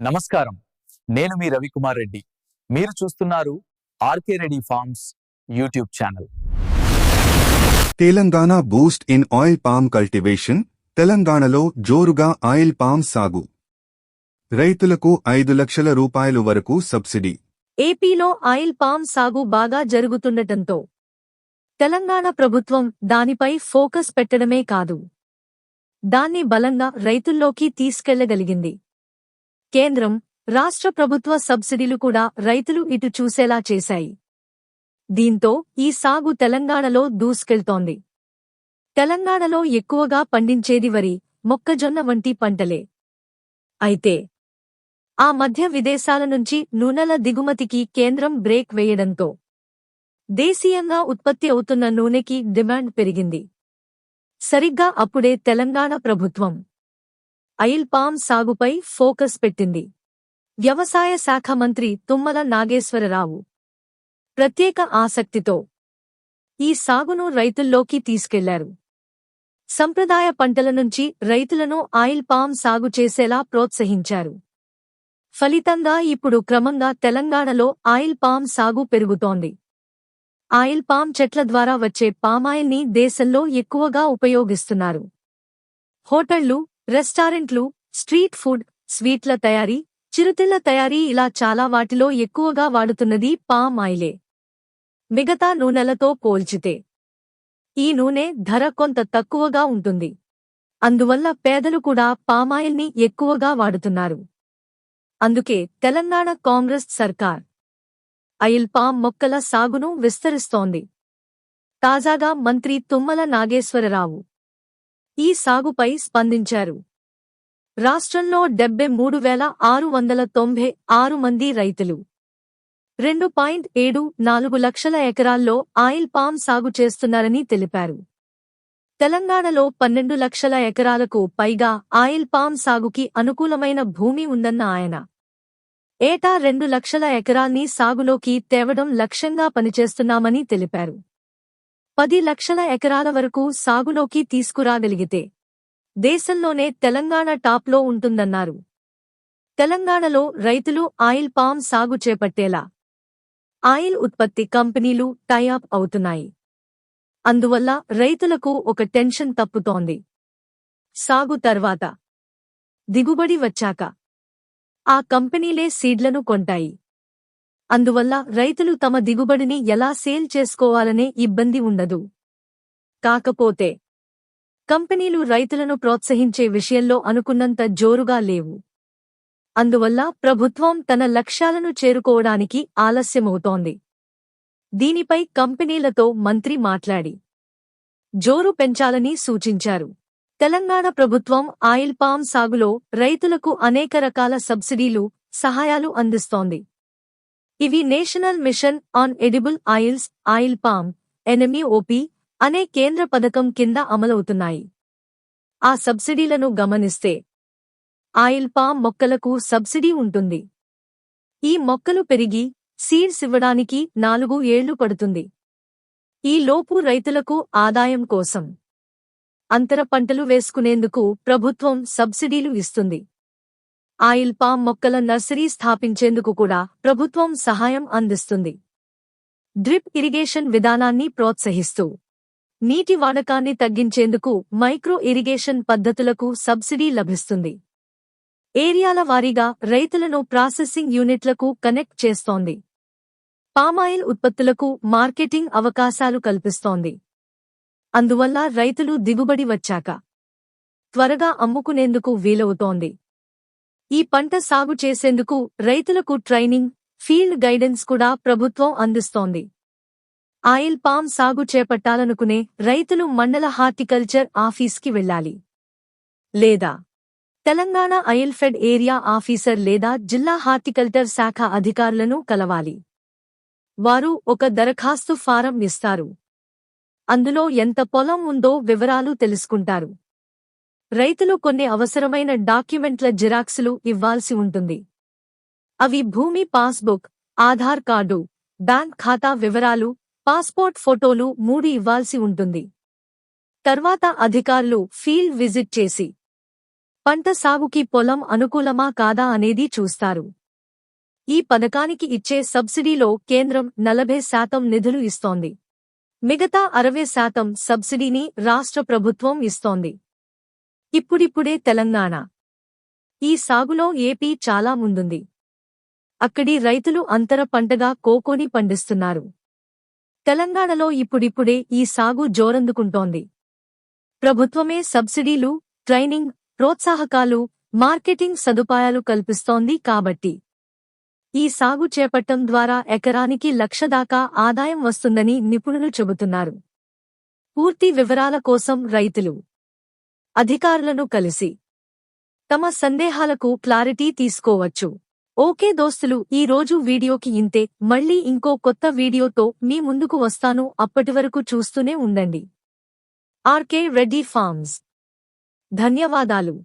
నమస్కారం. నేను మీ రవికుమార్ రెడ్డి. మీరు చూస్తున్నారు RK Reddy Farms YouTube channel. Telangana boost in oil palm cultivation తెలంగాణలో జోరుగా ఆయిల్ పామ్ సాగు. రైతులకు ఐదు లక్షల రూపాయలు వరకు సబ్సిడీ. ఏపీలో ఆయిల్ పామ్ సాగు బాగా జరుగుతుండటంతో తెలంగాణ ప్రభుత్వం దానిపై ఫోకస్ పెట్టడమే కాదు. దాన్ని బలంగా రైతుల్లోకి తీసుకెళ్ళగలిగింది. కేంద్రం రాష్ట్ర ప్రభుత్వ సబ్సిడీలు కూడా రైతులు ఇటు చూసేలా చేశాయి. దీంతో ఈ సాగు తెలంగాణలో దూసుకెళ్తోంది. తెలంగాణలో ఎక్కువగా పండించేది వరి మొక్కజొన్న వంటి పంటలే. అయితే ఆ మధ్య విదేశాల నుంచి నూనెల దిగుమతికి కేంద్రం బ్రేక్ వేయడంతో దేశీయంగా ఉత్పత్తి అవుతున్న నూనెకి డిమాండ్ పెరిగింది. సరిగ్గా అప్పుడే తెలంగాణ ప్రభుత్వం ఆయిల్ పామ్ సాగుపై ఫోకస్ పెట్టింది. వ్యవసాయ శాఖ మంత్రి తుమ్మల నాగేశ్వరరావు. ప్రత్యేక ఆసక్తితో ఈ సాగును రైతుల్లోకి తీసుకెళ్ళారు. సంప్రదాయ పంటల నుంచి రైతులను ఆయిల్ పామ్ సాగు చేసేలా ప్రోత్సహించారు. ఫలితంగా ఇప్పుడు క్రమంగా తెలంగాణలో ఆయిల్ పామ్ సాగు పెరుగుతోంది. ఆయిల్ పామ్ చెట్ల ద్వారా వచ్చే పామాయిల్ని దేశంలో ఎక్కువగా ఉపయోగిస్తున్నారు. హోటళ్ళు రెస్టారెంట్లు స్ట్రీట్ ఫుడ్ స్వీట్ల తయారీ చిరుతిళ్ళ తయారీ ఇలా చాలా వాటిలో ఎక్కువగా వాడుతున్నది పామ్ ఆయిలే. మిగతా నూనెలతో పోల్చితే ఈ నూనె ధర కొంత తక్కువగా ఉంటుంది. అందువల్ల పేదలు కూడా పామాయిల్ని ఎక్కువగా వాడుతున్నారు. అందుకే తెలంగాణ కాంగ్రెస్ సర్కార్ ఆయిల్ పామ్ మొక్కల సాగును విస్తరిస్తోంది. తాజాగా మంత్రి తుమ్మల నాగేశ్వరరావు ఈ సాగుపై స్పందించారు. రాష్ట్రంలో డెబ్బై మూడు వేల ఆరు వందల తొంభై ఆరు మంది రైతులు. రెండు పాయింట్ ఏడు నాలుగు లక్షల ఎకరాల్లో ఆయిల్ పామ్ సాగు చేస్తున్నారని తెలిపారు. తెలంగాణలో పన్నెండు లక్షల ఎకరాలకు పైగా ఆయిల్ పామ్ సాగుకి అనుకూలమైన భూమి ఉందన్న ఆయన. ఏటా రెండు లక్షల ఎకరాల్ని సాగులోకి తేవడం లక్ష్యంగా పనిచేస్తున్నామని తెలిపారు. పది లక్షల ఎకరాల వరకు సాగులోకి తీసుకురాగలిగితే దేశంలోనే తెలంగాణ టాప్లో ఉంటుందన్నారు. తెలంగాణలో రైతులు ఆయిల్ పామ్ సాగు చేపట్టేలా ఆయిల్ ఉత్పత్తి కంపెనీలు టైఅప్ అవుతున్నాయి. అందువల్ల రైతులకు ఒక టెన్షన్ తప్పుతోంది. సాగు తర్వాత దిగుబడి వచ్చాక ఆ కంపెనీలే సీడ్లను కొంటాయి. అందువల్ల రైతులు తమ దిగుబడిని ఎలా సేల్ చేసుకోవాలనే ఇబ్బంది ఉండదు. కాకపోతే కంపెనీలు రైతులను ప్రోత్సహించే విషయంలో అనుకున్నంత జోరుగా లేవు. అందువల్ల ప్రభుత్వం తన లక్ష్యాలను చేరుకోవడానికి ఆలస్యమవుతోంది. దీనిపై కంపెనీలతో మంత్రి మాట్లాడి జోరు పెంచాలని సూచించారు. తెలంగాణ ప్రభుత్వం ఆయిల్ పామ్ సాగులో రైతులకు అనేక రకాల సబ్సిడీలు సహాయాలు అందిస్తోంది. ఇవి national mission on edible oils oil palm NMEOP అనే కేంద్ర పథకం కింద అమలవుతున్నాయి. ఆ సబ్సిడీలను గమనిస్తే ఆయిల్ పామ్ మొక్కలకు సబ్సిడీ ఉంటుంది. ఈ మొక్కలు పెరిగి సీడ్స్ ఇవ్వడానికి నాలుగు ఏళ్ళు పడుతుంది. ఈ లోపు రైతులకు ఆదాయం కోసం అంతర పంటలు వేసుకునేందుకు ప్రభుత్వం సబ్సిడీలు ఇస్తుంది. ఆయిల్ పామ్ మొక్కల నర్సరీ స్థాపించేందుకు కూడా ప్రభుత్వం సహాయం అందిస్తుంది. డ్రిప్ ఇరిగేషన్ విధానాన్ని ప్రోత్సహిస్తూ నీటి వాడకాన్ని తగ్గించేందుకు మైక్రో ఇరిగేషన్ పద్ధతులకు సబ్సిడీ లభిస్తుంది. ఏరియాల వారీగా రైతులను ప్రాసెసింగ్ యూనిట్లకు కనెక్ట్ చేస్తోంది. పామాయిల్ ఉత్పత్తులకు మార్కెటింగ్ అవకాశాలు కల్పిస్తోంది. అందువల్ల రైతులు దిగుబడి వచ్చాక త్వరగా అమ్ముకునేందుకు వీలవుతోంది. ఈ పంట సాగు చేసేందుకు రైతులకు ట్రైనింగ్ ఫీల్డ్ గైడెన్స్ కూడా ప్రభుత్వం అందిస్తోంది. ఆయిల్ పామ్ సాగు చేపట్టాలనుకునే రైతులు మండల హార్టికల్చర్ ఆఫీస్కి వెళ్ళాలి లేదా Telangana oil fed area officer లేదా జిల్లా హార్టికల్చర్ శాఖ అధికారులను కలవాలి. వారు ఒక దరఖాస్తు ఫారం ఇస్తారు. అందులో ఎంత పొలం ఉందో వివరాలు తెలుసుకుంటారు. రైతులు కొన్ని అవసరమైన డాక్యుమెంట్ల జిరాక్సులు ఇవ్వాల్సి ఉంటుంది. అవి భూమి పాస్బుక్ ఆధార్ కార్డు బ్యాంక్ ఖాతా వివరాలు పాస్పోర్ట్ ఫోటోలు మూడు ఇవ్వాల్సి ఉంటుంది. తర్వాత అధికారులు ఫీల్డ్ విజిట్ చేసి పంట సాగుకి పొలం అనుకూలమా కాదా అనేది చూస్తారు. ఈ పథకానికి ఇచ్చే సబ్సిడీలో కేంద్రం నలభై శాతం నిధులు ఇస్తోంది. మిగతా అరవై శాతం సబ్సిడీని రాష్ట్ర ప్రభుత్వం ఇస్తోంది. ఇప్పుడిప్పుడే తెలంగాణ. ఈ సాగులో ఏపీ చాలా ముందుంది. అక్కడి రైతులు అంతర పంటగా కోకోని పండిస్తున్నారు. తెలంగాణలో ఇప్పుడిప్పుడే ఈ సాగు జోరందుకుంటోంది. ప్రభుత్వమే సబ్సిడీలు ట్రైనింగ్ ప్రోత్సాహకాలు మార్కెటింగ్ సదుపాయాలు కల్పిస్తోంది కాబట్టి. ఈ సాగు చేపట్టం ద్వారా ఎకరానికి లక్ష దాకా ఆదాయం వస్తుందని నిపుణులు చెబుతున్నారు. పూర్తి వివరాల కోసం రైతులు అధికారులను కలిసి తమ సందేహాలకు క్లారిటీ తీసుకోవచ్చు. ఓకే దోస్తులు ఈ రోజు వీడియోకి ఇంతే. మళ్ళీ ఇంకో కొత్త వీడియోతో మీ ముందుకు వస్తాను. అప్పటివరకు చూస్తూనే ఉండండి. RK Reddy Farms. ధన్యవాదాలు.